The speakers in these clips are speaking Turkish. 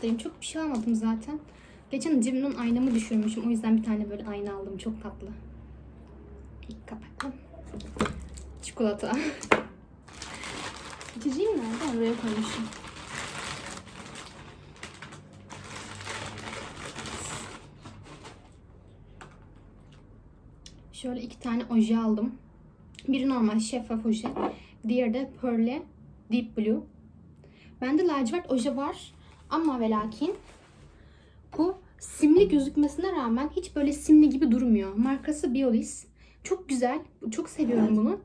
şeyim. Çok bir şey almadım zaten. Geçen cebimden aynamı düşürmüşüm. O yüzden bir tane böyle ayna aldım. Çok tatlı. İlk kapaklı. Çikolata. İçeceğim nerede? Oraya koymuşum. Şöyle iki tane oje aldım. Biri normal şeffaf oje. Diğeri de Pearl'e Deep Blue. Bende lacivert oje var. Ama ve lakin bu simli gözükmesine rağmen hiç böyle simli gibi durmuyor. Markası Biolis. Çok güzel. Çok seviyorum bunu.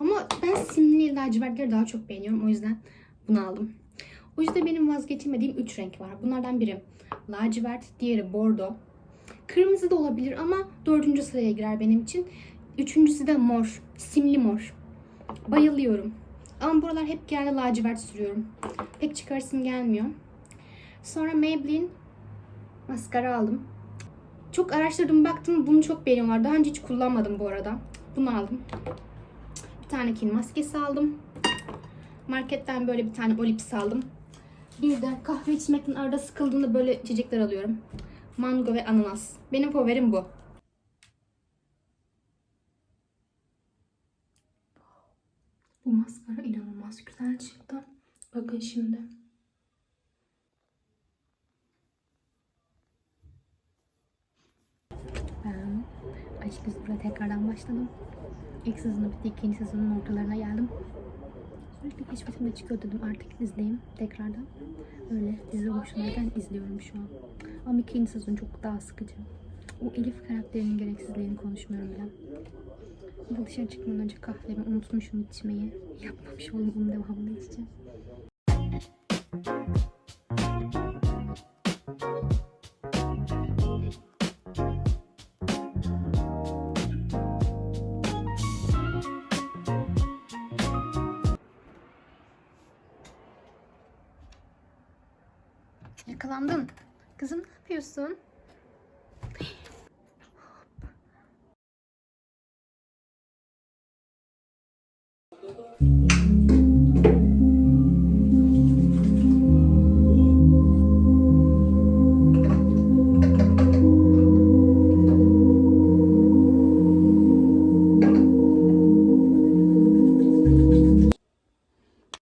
Ama ben simli lacivertleri daha çok beğeniyorum. O yüzden bunu aldım. Ojede benim vazgeçemediğim 3 renk var. Bunlardan biri lacivert, diğeri bordo. Kırmızı da olabilir ama dördüncü sıraya girer benim için. Üçüncüsü de mor. Simli mor. Bayılıyorum. Ama buralar hep genelde lacivert sürüyorum. Pek çıkarısım gelmiyor. Sonra Maybelline maskara aldım. Çok araştırdım baktım bunu çok beğeniyorlar. Daha önce hiç kullanmadım bu arada. Bunu aldım. Bir tane kin maskesi aldım. Marketten böyle bir tane olips aldım. Bir de kahve içmekten arada sıkıldığımda böyle içecekler alıyorum. Mango ve ananas. Benim favorim bu. Bu maskara inanılmaz güzel çıktı. Bakın şimdi. Ben Aşk Yüzü'ne tekrardan başladım. İlk sezonu bitti, ikinci sezonun ortalarına geldim. Sürekli keşfetimde çıkıyor dedim artık izleyeyim tekrardan. Öyle dizi boşundayken izliyorum şu an. Ama ikinci sezon çok daha sıkıcı. O Elif karakterinin gereksizliğini konuşmuyorum bile. Bu dışarı çıkmadan önce kahvemi unutmuşum içmeyi. Yapmamış oldum bunun devamını içeceğim. Yakalandın. Kızım ne yapıyorsun?